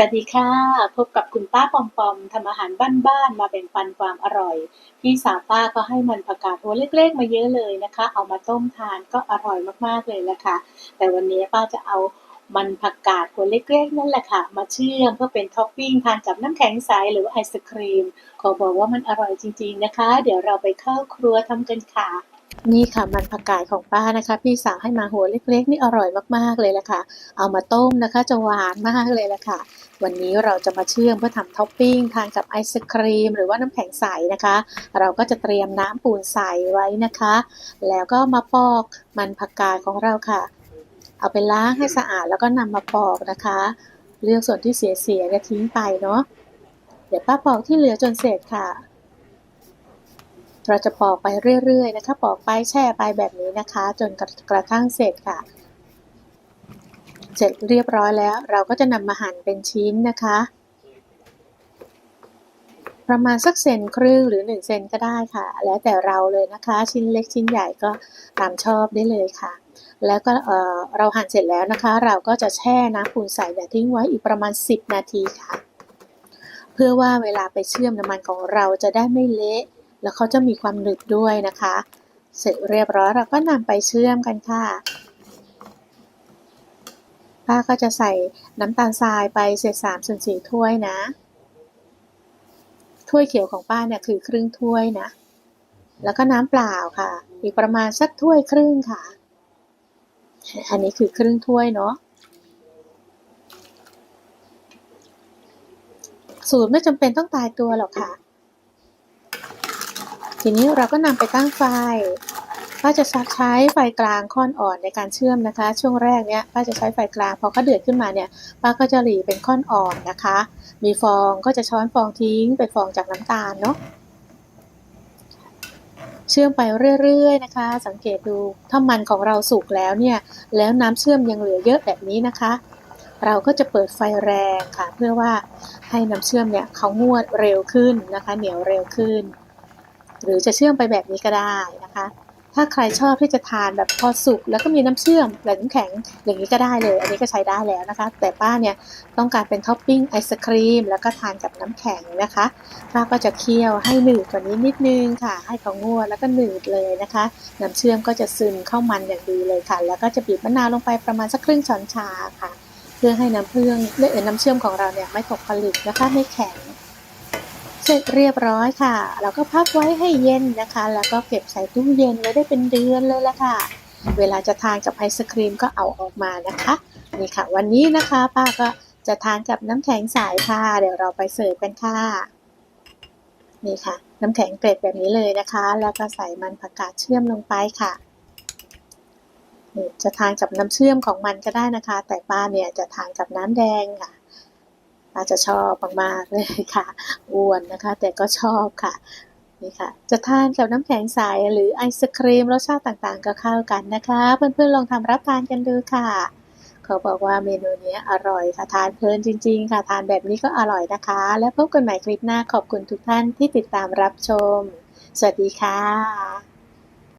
สวัสดีค่ะ พบกับคุณป้าปอมปอมทำอาหารบ้านๆมาแบ่งปันความอร่อยพี่สาวป้าก็ให้มันผักกาดหัวเล็กๆ มาเยอะเลยนะคะ เอามาต้มทานก็อร่อยมากๆเลยนะคะ แต่วันนี้ป้าจะเอามันผักกาดหัวเล็กๆนั่นแหละค่ะ มาเชื่อมเพื่อเป็นท็อปปิ้งทานกับน้ำแข็งใสหรือไอศครีมขอบอกว่ามันอร่อยจริง ๆนะคะ เดี๋ยวเราไปเข้าครัวทำกันค่ะ นี่ค่ะมันผักกาดของป้านะคะ พี่สาวให้มาหัวเล็กๆ นี่อร่อยมากๆเลยละค่ะ เอามาต้มนะคะจะหวานมากเลยละค่ะ วันนี้เราจะมาเชื่อมเพื่อทำท็อปปิ้งทานกับไอศครีม หรือว่าน้ำแข็งใสนะคะ เราก็จะเตรียมน้ำปูนใสไว้นะคะ แล้วก็มาปอกมันผักกาดของเราค่ะ เอาไปล้างให้สะอาดแล้วก็นำมาปอกนะคะ เลือกส่วนที่เสียๆเนี่ยทิ้งไปเนาะเดี๋ยวป้าปอกที่เหลือจนเสร็จค่ะ เราจะปอกไปเรื่อยๆนะคะ ปอกไปแช่ไปแบบนี้นะคะ จนกระทั่งเสร็จค่ะ เสร็จเรียบร้อยแล้ว เราก็จะนำมาหั่นเป็นชิ้นนะคะ ประมาณสักเซนครึ่งหรือ1เซนก็ได้ค่ะ แล้วแต่เราเลยนะคะ ชิ้นเล็กชิ้นใหญ่ก็ตามชอบได้เลยค่ะ แล้วก็เเราหั่นเสร็จแล้วนะคะ เราก็จะแช่น้ำปูนใสเนี่ยทิ้งไว้อีกประมาณ 10 นาทีค่ะ เพื่อว่าเวลาไปเชื่อมน้ำมันของเราจะได้ไม่เละ แล้วเขาจะมีความหนึบด้วยนะคะ เสร็จเรียบร้อยเราก็นำไปเชื่อมกันค่ะ ป้าก็จะใส่น้ำตาลทรายไปเศษสามส่วนสี่ถ้วยนะ ถ้วยเขียวของป้าเนี่ยคือครึ่งถ้วยนะ แล้วก็น้ำเปล่าค่ะ อีกประมาณสักถ้วยครึ่งค่ะ อันนี้คือครึ่งถ้วยเนาะสูตรไม่จำเป็นต้องตายตัวหรอกค่ะ ทีนี้เราก็นำไปตั้งไฟป้าจะใช้ไฟกลางค่อนอ่อนในการเชื่อมนะคะ ช่วงแรกเนี้ยป้าจะใช้ไฟกลางพอเขาเดือดขึ้นมาเนี่ยป้าก็จะหลีเป็นค่อนอ่อนนะคะ มีฟองก็จะช้อนฟองทิ้งเป็นฟองจากน้ำตาลเนาะเชื่อมไปเรื่อยๆนะคะ สังเกตดูถ้ามันของเราสุกแล้วเนี่ย แล้วน้ำเชื่อมยังเหลือเยอะแบบนี้นะคะ เราก็จะเปิดไฟแรงค่ะ เพื่อว่าให้น้ำเชื่อมเนี่ยเขางวดเร็วขึ้นนะคะ เหนียวเร็วขึ้น หรือจะเชื่อมไปแบบนี้ก็ได้นะคะ ถ้าใครชอบที่จะทานแบบพอสุกแล้วก็มีน้ำเชื่อมแบบน้ำแข็งอย่างนี้ก็ได้เลย อันนี้ก็ใช้ได้แล้วนะคะ แต่ป้าเนี่ยต้องการเป็นท็อปปิ้งไอศครีมแล้วก็ทานกับน้ำแข็งนะคะป้าก็จะเคี่ยวให้หนืดกว่านี้นิดนึงค่ะ ให้เขางวดแล้วก็หนืดเลยนะคะ น้ำเชื่อมก็จะซึมเข้ามันอย่างดีเลยค่ะ แล้วก็จะบีบมะนาวลงไปประมาณสักครึ่งช้อนชาค่ะ เพื่อให้น้ำเพื่องเลือน้ำเชื่อมของเราเนี่ยไม่ตกผลึกนะคะไม่แข็ง เสร็จเรียบร้อยค่ะ เราก็พักไว้ให้เย็นนะคะ แล้วก็เก็บใส่ตู้เย็นไว้ได้เป็นเดือนเลยละค่ะ เวลาจะทานกับไอศครีมก็เอาออกมานะคะ นี่ค่ะ วันนี้นะคะป้าก็จะทานกับน้ำแข็งใสค่ะ เดี๋ยวเราไปเสิร์ฟกันค่ะ นี่ค่ะ น้ำแข็งเกล็ดแบบนี้เลยนะคะ แล้วก็ใส่มันผักกาดเชื่อมลงไปค่ะจะทานกับน้ำเชื่อมของมันก็ได้นะคะ แต่ป้าเนี่ยจะทานกับน้ำแดงค่ะ ป้าจะชอบมากๆเลยค่ะอ้วนนะคะ แต่ก็ชอบค่ะนี่ค่ะ จะทานกับน้ำแข็งใสหรือไอศครีมรสชาติต่างๆ ก็เข้ากันนะคะ เพื่อนๆลองทำรับทานกันดูค่ะ เขาบอกว่าเมนูนี้อร่อยค่ะทานเพลินจริง ๆ ค่ะทานแบบนี้ก็อร่อยนะคะ แล้วพบกันใหม่คลิปหน้าขอบคุณทุกท่านที่ติดตามรับชม สวัสดีค่ะ